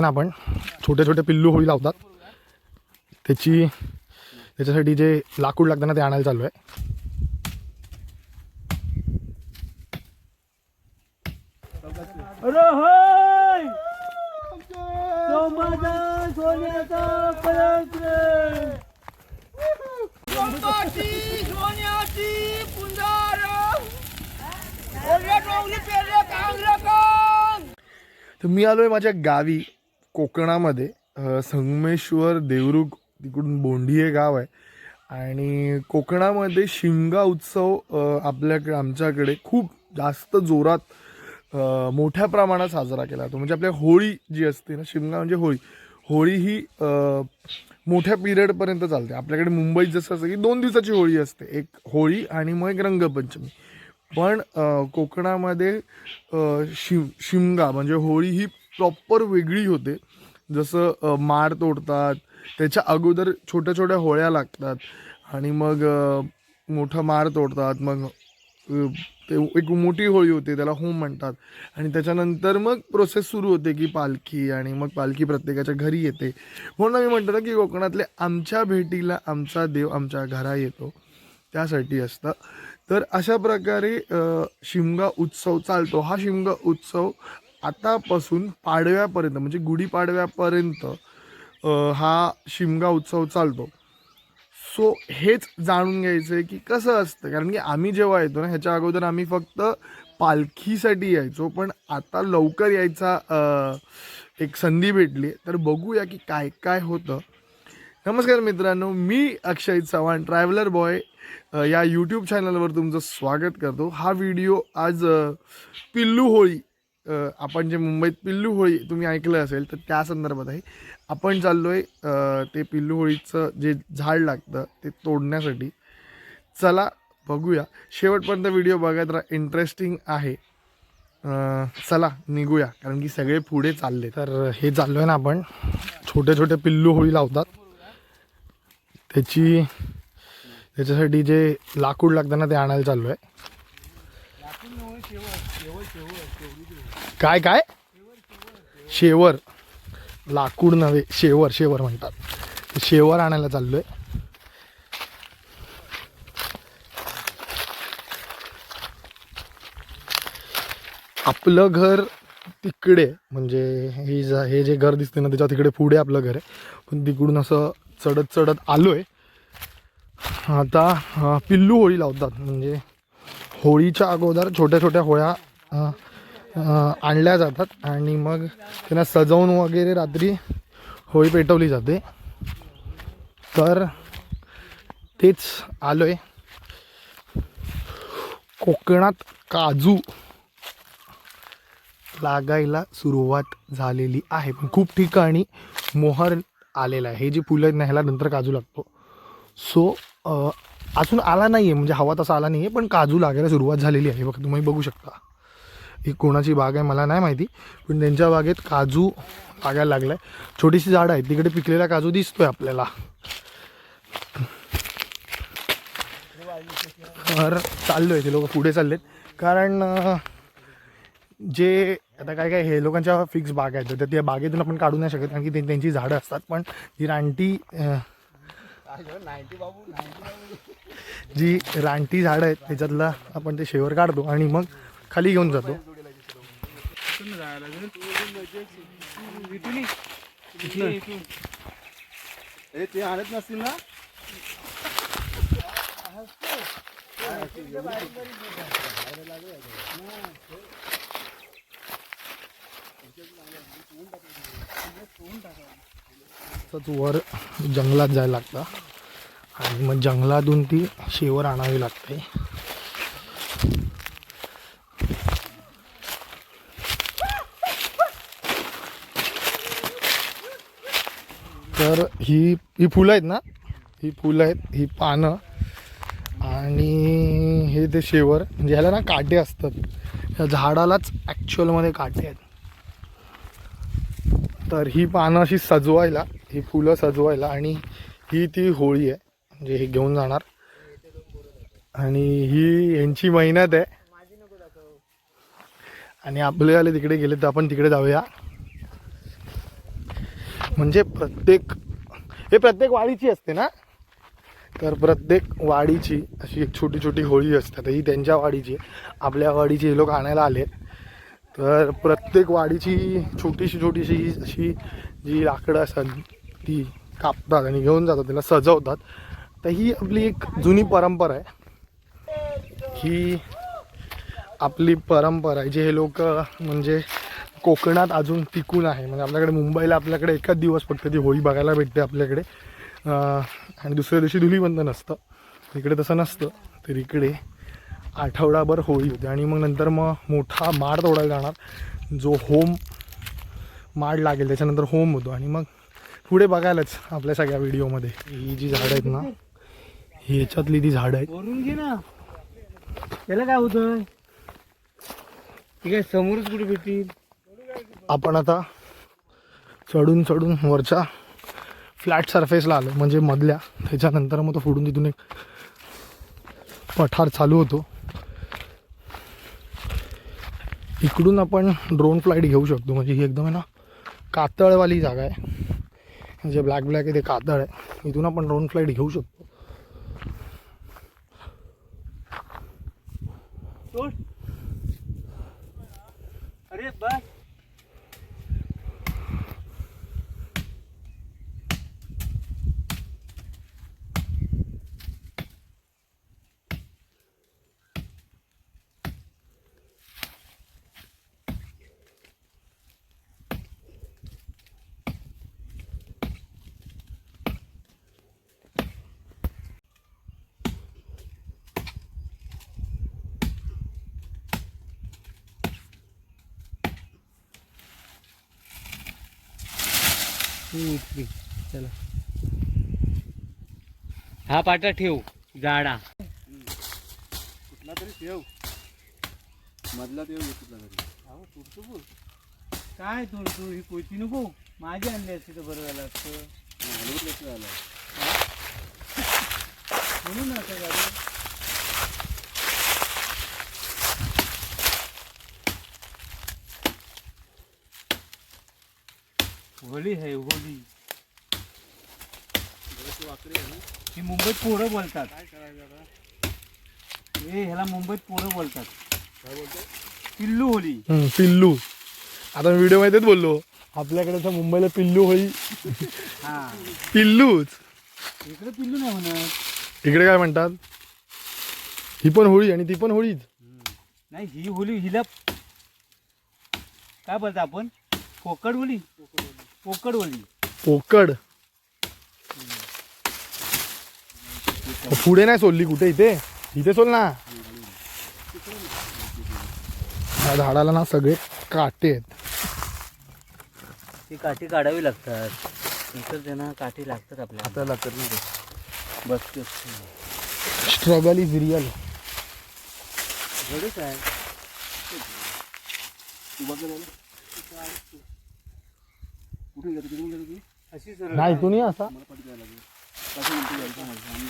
ना आपण छोटे छोटे पिल्लू होळी लावतात. त्याची त्याच्यासाठी जे लाकूड लागतं ना ते आणायला चालू आहे तर मी आलो आहे माझ्या गावी. कोकणामध्ये संगमेश्वर देवरुख तिकडून बोंडी हे गाव आहे. आणि कोकणामध्ये शिमगा उत्सव आपल्याकडे आमच्याकडे खूप जास्त जोरात मोठ्या प्रमाणात साजरा केला जातो. म्हणजे आपल्या होळी जी असते ना शिमगा म्हणजे होळी. होळी ही मोठ्या पिरियडपर्यंत चालते. आपल्याकडे मुंबईत जसं असतं की दोन दिवसाची होळी असते. एक होळी आणि मग एक रंगपंचमी. पण कोकणामध्ये शिम शिमगा म्हणजे होळी ही प्रॉपर वेगळी होते. जसं मार तोडतात त्याच्या अगोदर छोट्या छोट्या होळ्या लागतात आणि मग मोठा मार तोडतात मग ते एक मोठी होळी होते त्याला होम म्हणतात. आणि त्याच्यानंतर मग प्रोसेस सुरू होते की पालखी आणि मग पालखी प्रत्येकाच्या घरी येते. हो म्हणून आम्ही म्हणतो ना की कोकणातले आमच्या भेटीला आमचा देव आमच्या घरा येतो. त्यासाठी असतं. तर अशा प्रकारे शिमगा उत्सव चालतो. हा शिमगा उत्सव आतापासून पाडव्यापर्यंत म्हणजे गुढीपाडव्यापर्यंत हा शिमगा उत्सव चालतो. सो हेच जाणून घ्यायचं आहे की कसं असतं कारण की आम्ही जेव्हा येतो ना ह्याच्या अगोदर आम्ही फक्त पालखीसाठी यायचो पण आता लवकर यायचा एक संधी भेटली. तर बघूया की काय काय होतं. नमस्कार मित्रांनो मी अक्षय चव्हाण ट्रॅव्हलर बॉय. या यूट्यूब चॅनलवर तुमचं स्वागत करतो. हा व्हिडिओ आज पिल्लू होळी आपण जे मुंबईत पिल्लू होळी तुम्ही ऐकलं असेल तर त्या संदर्भात आहे. आपण चाललो आहे ते पिल्लू होळीचं जे झाड लागतं ते तोडण्यासाठी. चला बघूया. शेवटपर्यंत व्हिडिओ बघायत रा इंटरेस्टिंग आहे. चला निघूया. कारण की सगळे पुढे चालले. तर हे चाललो आहे ना आपण. छोटे छोटे पिल्लू होळी लावतात. त्याची त्याच्यासाठी जे लाकूड लागतं ना ते आणायला चाललो आहे काय काय? शेवर. लाकूड नव्हे शेवर शेवर म्हणतात. शेवर आणायला चाललोय. आपलं घर तिकडे म्हणजे हे जा हे जे घर दिसते ना त्याच्या तिकडे पुढे आपलं घर आहे. पण तिकडून असं चढत चढत आलोय. आता पिल्लू होळी लावतात म्हणजे होळीच्या अगोदर छोट्या छोट्या होळ्या आणल्या जातात आणि मग त्यांना सजवून वगैरे रात्री होळी पेटवली जाते. तर तेच आलो आहे कोकणात काजू लागायला सुरुवात झालेली आहे. पण खूप ठिकाणी मोहर आलेला आहे. हे जी फुलं न्यायला नंतर काजू लागतो. सो अजून आला नाही आहे म्हणजे हवा तसा आला नाही आहे पण काजू लागायला सुरुवात झालेली आहे. बघा तुम्ही बघू शकता. ही कोणाची बाग आहे मला नाही माहिती पण त्यांच्या बागेत काजू लागायला लागलाय. छोटीशी झाड आहे तिकडे पिकलेला काजू दिसतोय आपल्याला. तर चाललोय ते लोक पुढे चाललेत. कारण जे आता काय काय हे लोकांच्या फिक्स बाग आहेत तर त्या बागेतून आपण काढू नाही शकत कारण की ते- त्यांची झाडं असतात. पण जी रानटी जी रानटी झाडं आहेत त्याच्यातला आपण ते शेवर काढतो आणि मग खाली घेऊन जातो. ते आणत नसतील ना तू वर जंगलात जायला लागतं. आणि मग जंगलातून ती शेवर आणावी लागते. तर ही ही फुलं आहेत ना? ही फुलं आहेत ही पानं. आणि हे ते शेवर. म्हणजे ह्याला ना काटे असतात. या झाडालाच ॲक्च्युअलमध्ये काटे आहेत. तर ही पानं अशी सजवायला ही फुलं सजवायला आणि ही ती होळी आहे. म्हणजे हे घेऊन जाणार. आणि ही यांची मेहनत आहे. आणि आपले आले तिकडे गेले तर आपण तिकडे जाऊया. म्हणजे प्रत्येक हे प्रत्येक वाडीची असते ना? तर प्रत्येक वाडीची अशी एक छोटी छोटी होळी असते. तर ही त्यांच्या वाडीची आपल्या वाडीची हे लोक आणायला आले. तर प्रत्येक वाडीची छोटीशी छोटीशी अशी जी लाकडं असतात ती कापतात आणि घेऊन जातात त्याला सजवतात. तर ही आपली एक जुनी परंपरा आहे. ही आपली परंपरा आहे जे हे लोक म्हणजे कोकणात अजून टिकून आहे. म्हणजे आपल्याकडे मुंबईला आपल्याकडे एकाच दिवस फक्त ती होळी बघायला भेटते आपल्याकडे. आणि दुसऱ्या दिवशी धुलीबंधन असतं. इकडे तसं नसतं तर इकडे आठवडाभर होळी होते. आणि मग नंतर मग मोठा माड तोडायला जाणार. जो होम माड लागेल त्याच्यानंतर होम होतो. आणि मग पुढे बघायलाच आपल्या सगळ्या व्हिडिओमध्ये ही जी झाडं आहेत ना ही याच्यातली ती झाडं आहेत. वरून घे ना. त्याला काय होतं ठीक आहे समोरच कुठे भेटतील? आपण आता चढून चढून वरच्या फ्लॅट सरफेसला आलो. म्हणजे मधल्या. त्याच्यानंतर मग तो पुढून तिथून एक पठार चालू होतो. इकडून आपण ड्रोन फ्लाईट घेऊ शकतो. म्हणजे ही एकदम आहे ना कातळवाली जागा आहे. जे ब्लॅक ब्लॅक आहे ते कातळ आहे. इथून आपण ड्रोन फ्लाईट घेऊ शकतो सोड अरे बस चला. हा पाटा ठेव जाडा. कुठला तरी ठेव. मधला ठेव कुठला तरी. काय थोडं तू ही कोयती नको. माझी आणली असती तर बरं झालं असतं. झालं म्हणून असं गाडी. होली आहे होली ही मुंबईत पोरं बोलतात. ए ह्याला मुंबईत पोरं बोलतात. पिल्लू होली हम्म, पिल्लू. आता मी व्हिडिओमध्येच बोललो. आपल्याकडे तर मुंबईला पिल्लू होळी. हा. पिल्लूच. इकडे पिल्लू नाही म्हणत. इकडे काय म्हणतात? ही पण होळी आणि ती पण होळीच. नाही ही होली हिला काय बोलतो आपण? पोकड होली पोकड पोकड पुढे नाही सोडली कुठे इथे? इथे सोल ना. या झाडाला ना सगळे काटे आहेत. ती काठी काढावी लागतात. नंतर त्यांना काठी लागतात आपल्याला. आता लागतात ना ते. बसते स्ट्रगल इज रिअल घडच आहे. तू बघ ना कुठे गेलं तिकडून गेलं तू? अशी सरळ नाही तू नाही असा. मला पाठी जायला लागेल कसं म्हणतो जायचं मला आम्ही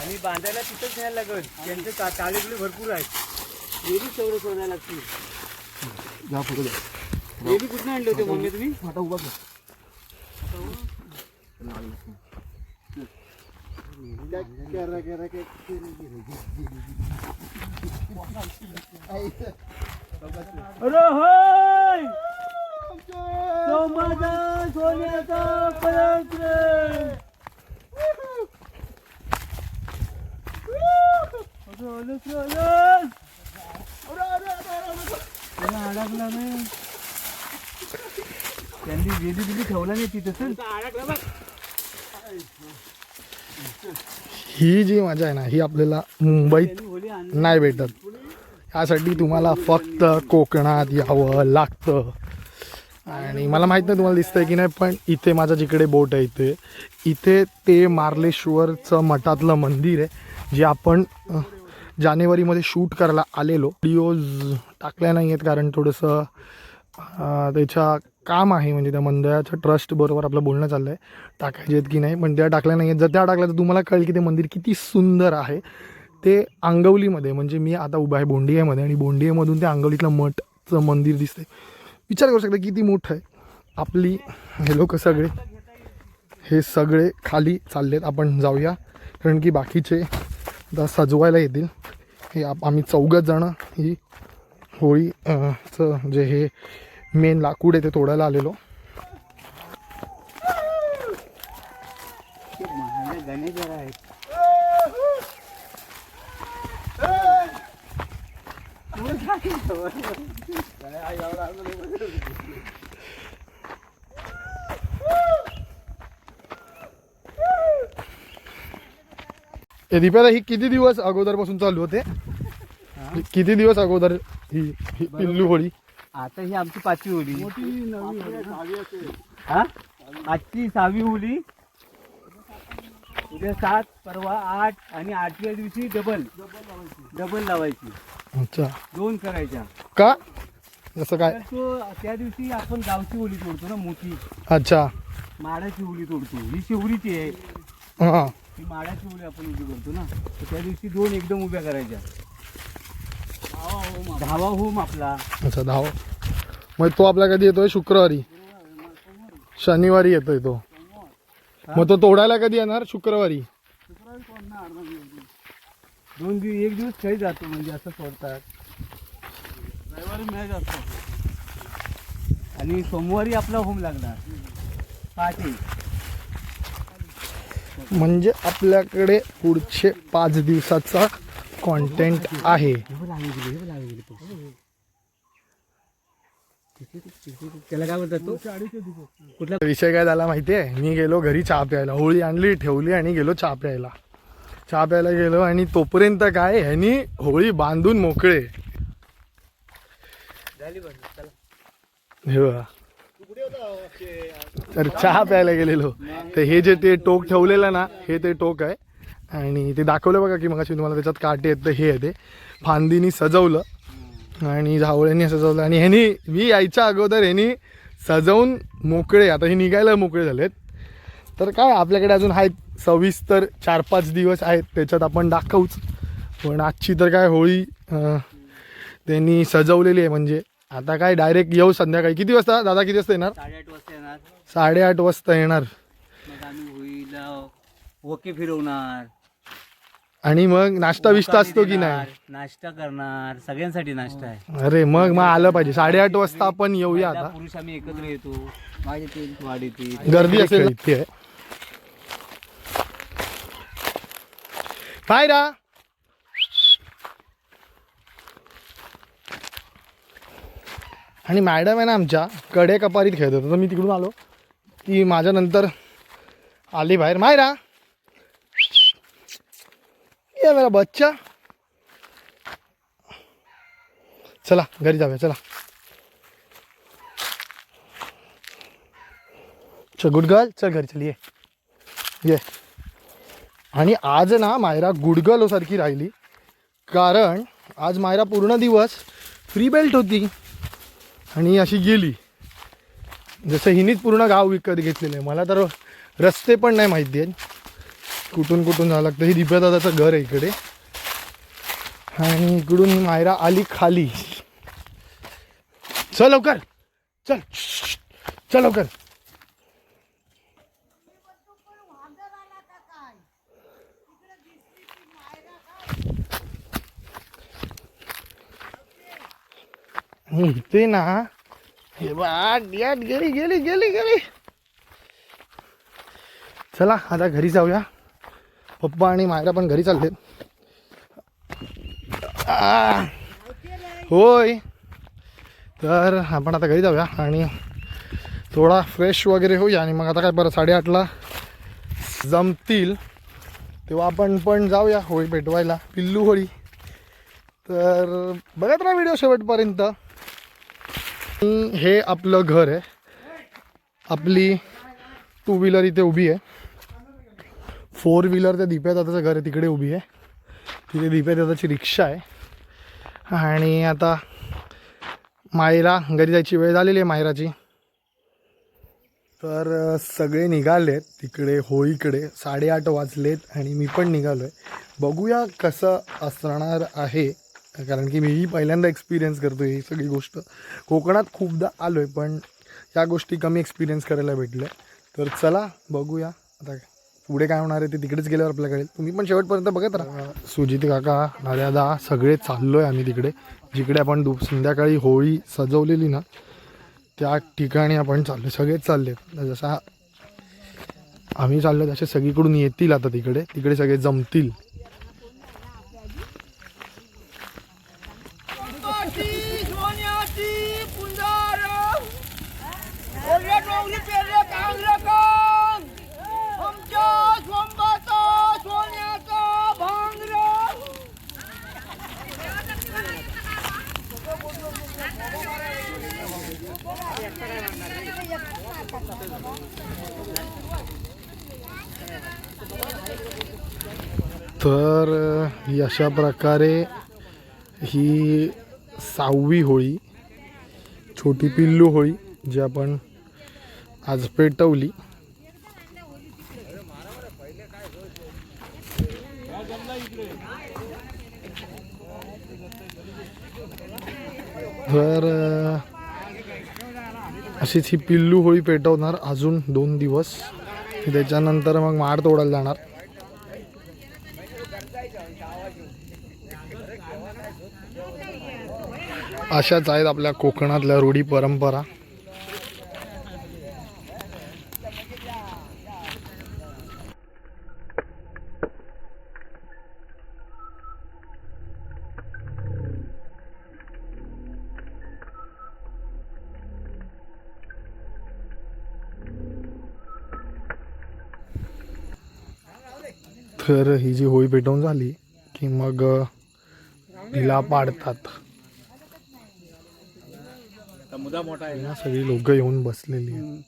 आणि बांधायला तिथंच न्यायला लागल. त्यांचे ता- ताळेबुळे भरपूर आहेत. वेली तेवढं शोधायला लागतील. जा पुढे जा. वेली कुठून आणले होते मम्मी तुम्ही? आता उभा कर. अरे होय! समाधान सोन्याचा? त्याला अडकला नाही? त्यांनी बिली ठेवला नाही तिथं ही जी मजा आहे ना ही आपल्याला मुंबईत नाही भेटत. यासाठी तुम्हाला फक्त कोकणात यावं लागतं. आणि मला माहीत नाही तुम्हाला दिसतंय की नाही पण इथे माझं जिकडे बोट आहे इथे. इथे ते मार्लेश्वरचं मठातलं मंदिर आहे जे आपण जानेवारीमध्ये शूट करायला आलेलो. व्हिडिओज टाकल्या नाही आहेत कारण थोडंसं त्याच्या काम आहे म्हणजे त्या मंदिराच्या ट्रस्ट बरोबर आपलं बोलणं चाललं आहे टाकायचे आहेत की नाही पण त्या टाकल्या नाही आहेत जर त्या टाकल्या तर तुम्हाला कळेल की ते मंदिर किती सुंदर आहे. ते आंगवलीमध्ये म्हणजे मी आता उभा आहे बोंडियामध्ये आणि बोंडियामधून ते आंगवलीतलं मठचं मंदिर दिसतंय. विचार करू शकता किती मोठं आहे. आपली हे लोक सगळे हे सगळे खाली चाललेत. आपण जाऊया. कारण की बाकीचे आता सजवायला येतील. हे आप आम्ही चौघच जणं ही होळीचं जे हे मेन लाकूड आहे ते तोडायला आलेलो. गणेश आहेत हे दीपाला ही किती दिवस अगोदरपासून चालू होते? किती दिवस अगोदर ही ही पिल्लू होळी? आता ही आमची पाचवी होली हा? आजची सहावी होली उद्या सात परवा आठ आणि आठव्या दिवशी डबल डबल लावायची. अच्छा. दोन करायच्या. का? जसं काय? तर तो त्या दिवशी आपण गावची होली तोडतो ना मोठी. अच्छा. माडाची होली तोडतो. ही शिवरीची आहे. हां. ही माडाची होली आपण उभी करतो ना. तर त्या दिवशी दोन एकदम उभ्या करायच्या. धावा होम आपला. अच्छा धाव. मग तो आपला कधी येतोय शुक्रवारी. शनिवारी येतोय तो. मग तो तोडायला कधी येणार? शुक्रवारी. दोन दिवस एक दिवस खेळ जातो म्हणजे असं सोडतात. रविवारी मॅच असतो. आणि सोमवारी आपला होम लागणार. पहाटे. म्हणजे आपल्याकडे पुढचे पाच दिवसाचा कॉन्टेंट आहे. त्याला काय बोलतात तो? कुठला विषय काय झाला माहितीये? मी गेलो घरी चहा प्यायला. होळी आणली ठेवली आणि गेलो चहा प्यायला. चहा प्यायला गेलो आणि तोपर्यंत काय ह्यानी होळी बांधून मोकळे. हे बघा. तर चहा प्यायला गेलेलो. तर हे जे ते टोक ठेवलेलं ना हे ते टोक आहे. आणि ते दाखवलं बघा की मग तुम्हाला त्याच्यात काटे आहेत तर हे आहे ते. फांदीनी सजवलं. आणि झावळ्यांनी सजवलं. आणि ह्यानी मी यायच्या अगोदर ह्यानी सजवून मोकळे आता हे निघायला मोकळे झालेत. तर काय आपल्याकडे अजून आहेत सविस्तर चार पाच दिवस आहेत त्याच्यात आपण दाखवूच. पण आजची तर काय होळी त्यांनी सजवलेली आहे म्हणजे. आता काय डायरेक्ट येऊ संध्याकाळी. किती वाजता? दादा किती वाजता येणार? साडेआठ वाजता येणार. साडेआठ वाजता येणार. मग आम्ही होळीला ओके फिरवणार. आणि मग नाश्ता विष्टा असतो की नाही? नाश्ता करणार सगळ्यांसाठी नाश्ता आहे. अरे मग मग आलं पाहिजे. साडेआठ वाजता आपण येऊया आता पुरुष आम्ही एकत्र येतो. वाढीतील वाढीतील गर्दी असेल इथे काय रा? आणि मॅडम आहे ना आमच्या कडे कपारीत खेळत होतो तर मी तिकडून आलो. ती माझ्या नंतर आली बाहेर. मायरा ये मेरा बच्चा। चला घरी जाऊया चला। चल गुड गर्ल चल घरी चल ये। ये। आणि आज ना मायरा गुडगल सारखी राहिली कारण आज मायरा पूर्ण दिवस फ्री बेल्ट होती आणि अशी गेली. जसं हिनीच पूर्ण गाव विकत घेतलेलं आहे. मला तर रस्ते पण नाही माहिती आहेत. कुठून कुठून जावं लागतं. हे दिप्या दादाचं घर आहे इकडे. आणि इकडून मायरा आली खाली. चल लवकर. चल. चल लवकर. आणि इथे ना हे गेली गेली गेली गेली. चला आता घरी जाऊया. पप्पा आणि मायरा पण घरी चाललेत. होय. तर आपण आता घरी जाऊया आणि थोडा फ्रेश वगैरे होऊया आणि मग आता काय बरं साडेआठला जमतील. तेव्हा आपण पण जाऊया होळी पेटवायला पिल्लू होळी. तर बघत राहा व्हिडिओ शेवटपर्यंत. हे आपलं घर आहे. आपली टू व्हीलर इथे उभी आहे. फोर व्हीलर त्या दीप्या दादाचं घर आहे तिकडे उभी आहे. तिथे दीप्या दादाची रिक्षा आहे. आणि आता मायरा घरी जायची वेळ झालेली आहे मायराची. तर सगळे निघालेत तिकडे होळीकडे साडेआठ वाजलेत आणि मी पण निघालो आहे बघूया कसं असणार आहे. कारण की मीही पहिल्यांदा एक्सपिरियन्स करतो ही सगळी गोष्ट. कोकणात खूपदा आलो आहे पण या गोष्टी कमी एक्सपिरियन्स करायला भेटल्या. तर चला बघूया. आता काय पुढे काय होणार आहे ते तिकडेच गेल्यावर आपल्याला कळेल. तुम्ही पण शेवटपर्यंत बघत राहा. सुजित काका दादा सगळे चाललो आहे आम्ही तिकडे. जिकडे आपण दु संध्याकाळी होळी सजवलेली ना त्या ठिकाणी आपण चाललो सगळेच चालले. जसा आम्ही चाललो तसे सगळीकडून येतील आता तिकडे. तिकडे सगळे जमतील. ही अशा प्रकारे ही सहावी होळी छोटी पिल्लू होळी जी आपण आज पेटवली. तर अशीच ही पिल्लू होळी पेटवणार. अजून दोन दिवस. त्याच्यानंतर मग माड तोडायला जाणार. अशाच आहेत आपल्या कोकणातल्या रूढी परंपरा. तर ही जी होळी पेटवून झाली की मग अ, हिला पाडतात. मुदा मोठा आहे. ना सगळी लोक येऊन बसलेली आहेत.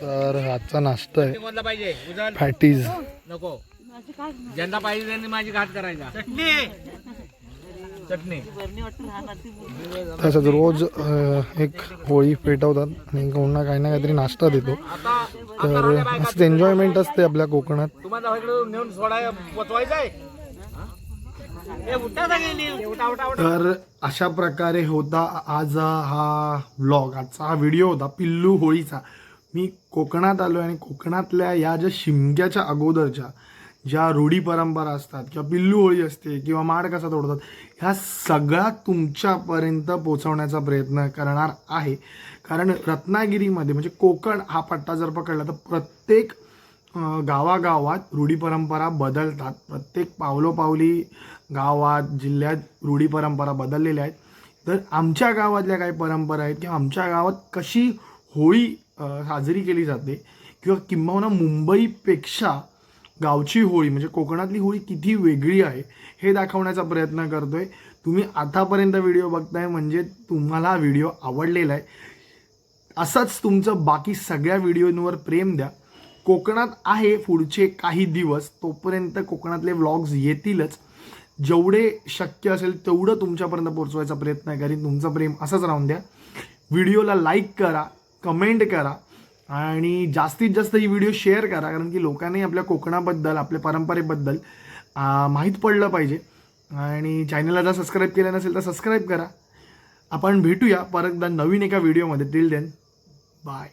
तर आजचा नाश्ता आहे. कोणला पाहिजे. फॅटीज नको. ज्यांना पाहिजे त्यांनी माझी घाट करायचा. चटणी. चटणी. तसंच रोज एक होळी पेटवतात आणि कोणा काही ना काहीतरी नाश्ता देतो. तर असंच एन्जॉयमेंट असते आपल्या कोकणात. तर अशा प्रकारे होता आज हा व्लॉग आजचा हा व्हिडिओ होता पिल्लू होळीचा. मी कोकणात आलो आणि कोकणातल्या या ज्या शिमग्याच्या अगोदरच्या ज्या रूढी परंपरा असतात किंवा पिल्लू होळी असते किंवा माड कसा तोडतात ह्या सगळ्या तुमच्यापर्यंत पोचवण्याचा प्रयत्न करणार आहे. कारण रत्नागिरीमध्ये म्हणजे कोकण हा पट्टा जर पकडला तर प्रत्येक गावागावात रूढी परंपरा बदलतात. प्रत्येक पावलोपावली गावात जिल्ह्यात रूढी परंपरा बदललेल्या आहेत. तर आमच्या गावातल्या काही परंपरा आहेत किंवा आमच्या गावात कशी होळी साजरी केली जाते किंवा किंबहुना मुंबईपेक्षा गावची होळी म्हणजे कोकणातली होळी किती वेगळी आहे हे दाखवण्याचा प्रयत्न करतो आहे तुम्ही आतापर्यंत व्हिडिओ बघताय म्हणजे तुम्हाला हा व्हिडिओ आवडलेला आहे. असंच तुमचं बाकी सगळ्या व्हिडिओंवर प्रेम द्या. कोकणात आहे पुढचे काही दिवस तोपर्यंत कोकणातले व्लॉग्स येतीलच. जेवढे शक्य असेल तेवढं तुमच्यापर्यंत पोहोचवायचा प्रयत्न करीन. तुमचं प्रेम असंच राहून द्या. व्हिडिओला लाईक करा कमेंट करा. आणि जास्तीत जास्त ही व्हिडिओ शेअर करा कारण की लोकांनी आपल्या कोकणाबद्दल आपल्या परंपरेबद्दल माहीत पडलं पाहिजे. आणि चॅनलला जर सबस्क्राईब केलं नसेल तर सबस्क्राईब करा. आपण भेटूया परत एकदा नवीन एका व्हिडिओमध्ये टिल देन बाय